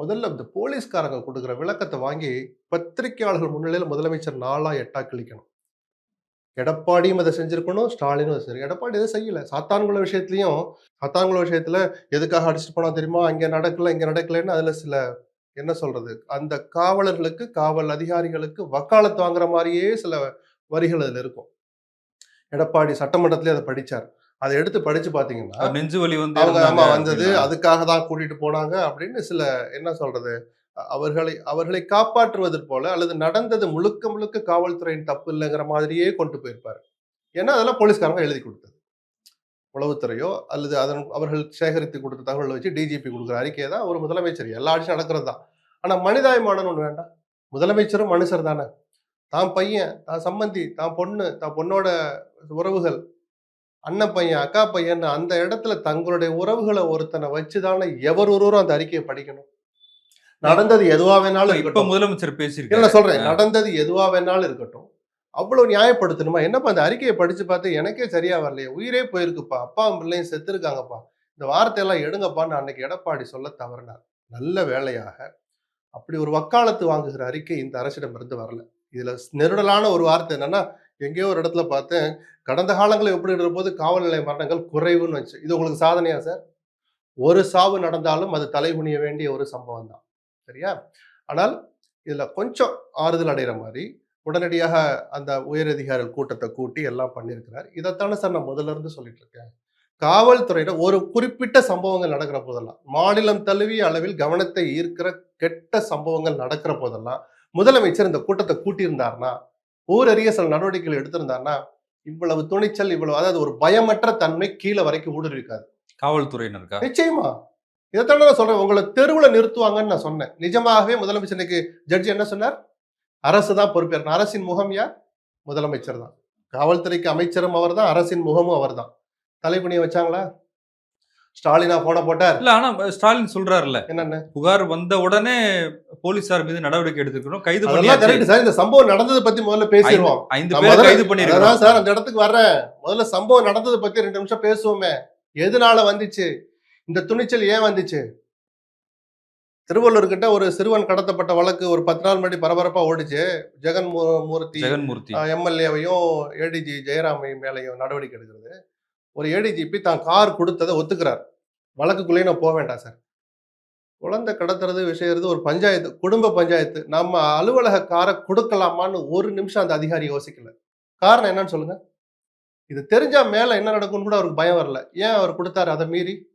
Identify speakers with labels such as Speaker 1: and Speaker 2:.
Speaker 1: முதல்ல இந்த போலீஸ்காரங்க கொடுக்குற விளக்கத்தை வாங்கி பத்திரிகையாளர்கள் முன்னிலையில் முதலமைச்சர் நாளா எட்டா கிழிக்கணும் எடப்பாடியும் அதை செஞ்சிருக்கணும் ஸ்டாலினும் அதை சரி எடப்பாடி எதுவும் செய்யலை. சாத்தான்குள விஷயத்துலையும் சாத்தான்குள விஷயத்தில் எதுக்காக அடிச்சுட்டு போனா தெரியுமா? அங்கே நடக்கல இங்கே நடக்கலன்னு அதில் சில என்ன சொல்கிறது அந்த காவலர்களுக்கு காவல் அதிகாரிகளுக்கு வக்காலத்து வாங்குற மாதிரியே சில வரிகள் அதில் இருக்கும். எடப்பாடி சட்டமன்றத்திலே அதை படித்தார் அதை எடுத்து படிச்சு பாத்தீங்கன்னா
Speaker 2: நெஞ்சு வலி வந்து
Speaker 1: அவங்க ஆமா வந்தது. அதுக்காக தான் கூட்டிட்டு போனாங்க அப்படின்னு சில என்ன சொல்றது அவர்களை அவர்களை காப்பாற்றுவது போல அல்லது நடந்தது முழுக்க முழுக்க காவல்துறையின் தப்பு இல்லைங்கிற மாதிரியே கொண்டு போயிருப்பாரு. ஏன்னா அதெல்லாம் போலீஸ்காரங்க எழுதி கொடுத்தது. உளவுத்துறையோ அல்லது அதன் அவர்கள் சேகரித்து கொடுத்த தகவலை வச்சு டிஜிபி கொடுக்குற அறிக்கையை தான் ஒரு முதலமைச்சர் எல்லா ஆட்சியும் நடக்கிறது தான். ஆனா மனிதாயமானன்னு ஒண்ணு வேண்டாம். முதலமைச்சரும் மனுஷர் தானே. தான் பையன் தான் சம்மந்தி தான் பொண்ணு தான் பொண்ணோட உறவுகள் அண்ணன் பையன் அக்கா பையன் அந்த இடத்துல தங்களுடைய உறவுகளை ஒருத்தனை வச்சுதானே எவர் ஒருவரும் அந்த அறிக்கையை படிக்கணும். நடந்தது எதுவா வேணாலும்
Speaker 2: இப்ப முதலமைச்சர்
Speaker 1: நான் சொல்றேன். நடந்தது எதுவா வேணாலும் இருக்கட்டும். அவ்வளவு நியாயப்படுத்தணுமா? என்னப்பா அந்த அறிக்கையை படிச்சு பார்த்து எனக்கே சரியா வரலையே? உயிரே போயிருக்குப்பா. அப்பா பிள்ளையும் செத்து இருக்காங்கப்பா இந்த வார்த்தையெல்லாம் எடுங்கப்பான்னு அன்னைக்கு எடப்பாடி சொல்ல தவறினார். நல்ல வேலையாக அப்படி ஒரு வக்காலத்து வாங்குகிற அறிக்கை இந்த அரசிடம் இருந்து வரல. இதுல நெருடலான ஒரு வார்த்தை என்னன்னா எங்கேயோ ஒரு இடத்துல பார்த்தேன் கடந்த காலங்களில் எப்படி போது காவல் நிலைய மரணங்கள் குறைவுன்னு வச்சு இது உங்களுக்கு சாதனையா சார்? ஒரு சாவு நடந்தாலும் அது தலைகுனிய வேண்டிய ஒரு சம்பவம் தான். சரியா? ஆனால் இதில் கொஞ்சம் ஆறுதல் அடைகிற மாதிரி உடனடியாக அந்த உயரதிகாரிகள் கூட்டத்தை கூட்டி எல்லாம் பண்ணியிருக்கிறார். இதைத்தானே சார் நான் முதல்ல இருந்து சொல்லிட்டு இருக்கேன். காவல்துறையில ஒரு குறிப்பிட்ட சம்பவங்கள் நடக்கிற போதெல்லாம் மாநிலம் தழுவிய அளவில் கவனத்தை ஈர்க்கிற கெட்ட சம்பவங்கள் நடக்கிற போதெல்லாம் முதலமைச்சர் இந்த கூட்டத்தை கூட்டியிருந்தாருன்னா ஊரறிய சில நடவடிக்கைகள் எடுத்திருந்தாருன்னா இவ்வளவு துணிச்சல் இவ்வளவு அதாவது ஒரு பயமற்ற தன்மை கீழே வரைக்கும் ஊடுருவிக்காது.
Speaker 2: காவல்துறையினருக்கா?
Speaker 1: நிச்சயமா. இதைத்தானே நான் சொல்றேன். உங்களை தெருவுல நிறுத்துவாங்கன்னு நான் சொன்னேன். நிஜமாகவே முதலமைச்சர் இன்னைக்கு ஜட்ஜி என்ன சொன்னார்? அரசு தான் பொறுப்பேற்கணும். அரசின் முகம் யார்? முதலமைச்சர் தான். காவல்துறைக்கு அமைச்சரும் அவர் தான் அரசின் முகமும் அவர் தான் தலைப்பணியை வச்சாங்களா? ஸ்டாலினா போன போட்டார்.
Speaker 2: இல்ல ஆனா ஸ்டாலின் சொல்றாருல்ல
Speaker 1: என்னென்ன?
Speaker 2: புகார் வந்த உடனே போலீசார் மீது நடவடிக்கை எடுத்திருக்கிறோம் கைது
Speaker 1: கரெக்ட் சார் இந்த சம்பவம் நடந்ததை பத்தி முதல்ல பேசிடுவோம்.
Speaker 2: ஐந்து பேரை கைது பண்ணிருக்கிறோம்
Speaker 1: அதான் சார் அந்த இடத்துக்கு வர்றேன். முதல்ல சம்பவம் நடந்ததை பத்தி ரெண்டு நிமிஷம் பேசுவோமே. எதனால வந்துச்சு? இந்த துணிச்சல் ஏன் வந்துச்சு? திருவள்ளூர் கிட்ட ஒரு சிறுவன் கடத்தப்பட்ட வழக்கு ஒரு பத்து நாள் முன்னாடி பரபரப்பா ஓடிச்சு. ஜெகன் மூர்த்தி
Speaker 2: ஜெகன்மூர்த்தி
Speaker 1: எம்எல்ஏவையும் ஏடிஜி ஜெயராமையும் மேலையும் நடவடிக்கை எடுக்கிறது. ஒரு ஏடிஜிபி தான் கார் கொடுத்ததை ஒத்துக்கிறார். வழக்குக்குள்ளேயே நான் போக வேண்டாம் சார். குழந்தை கடத்துறது விஷயறது ஒரு பஞ்சாயத்து குடும்ப பஞ்சாயத்து. நம்ம அலுவலக காரை கொடுக்கலாமான்னு ஒரு நிமிஷம் அந்த அதிகாரி யோசிக்கல. காரணம் என்னன்னு சொல்லுங்க. இது தெரிஞ்சா மேல என்ன நடக்கும்னு கூட அவருக்கு பயம் வரல. ஏன் அவர் கொடுத்தாரு அதை மீறி?